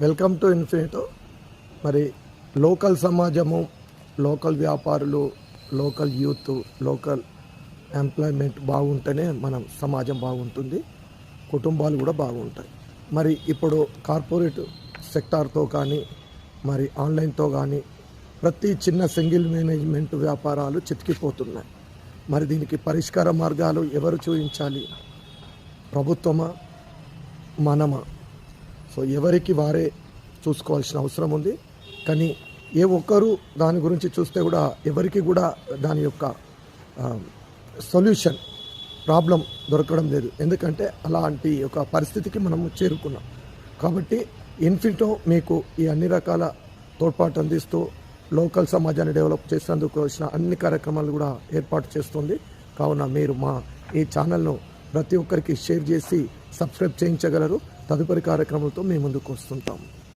Welcome to ఇన్ఫినిటో. మరి local సమాజము local వ్యాపారులు లోకల్ యూత్ లోకల్ ఎంప్లాయ్మెంట్ బాగుంటేనే మనం సమాజం బాగుంటుంది కుటుంబాలు కూడా బాగుంటాయి. మరి ఇప్పుడు కార్పొరేట్ సెక్టార్తో కానీ మరి ఆన్లైన్తో కానీ ప్రతి చిన్న సింగిల్ మేనేజ్మెంట్ వ్యాపారాలు చితికిపోతున్నాయి. మరి దీనికి పరిష్కార మార్గాలు ఎవరు చూపించాలి? ప్రభుత్వమా? మనమా? సో ఎవరికి వారే చూసుకోవాల్సిన అవసరం ఉంది. కానీ ఏ ఒక్కరు దాని గురించి చూస్తే కూడా ఎవరికి కూడా దాని యొక్క సొల్యూషన్ ప్రాబ్లం దొరకడం లేదు. ఎందుకంటే అలాంటి ఒక పరిస్థితికి మనం చేరుకున్నాం. కాబట్టి ఇన్ఫిటో మీకు ఈ అన్ని రకాల తోడ్పాటు అందిస్తూ లోకల్ సమాజాన్ని డెవలప్ చేసేందుకు వచ్చిన అన్ని కార్యక్రమాలు కూడా ఏర్పాటు చేస్తుంది. కావున మీరు మా ఈ ఛానల్ను ప్రతి ఒక్కరికి షేర్ చేసి సబ్స్క్రైబ్ చేయించగలరు. తదుపరి కార్యక్రమంతో మేము ముందుకు వస్తుంటాము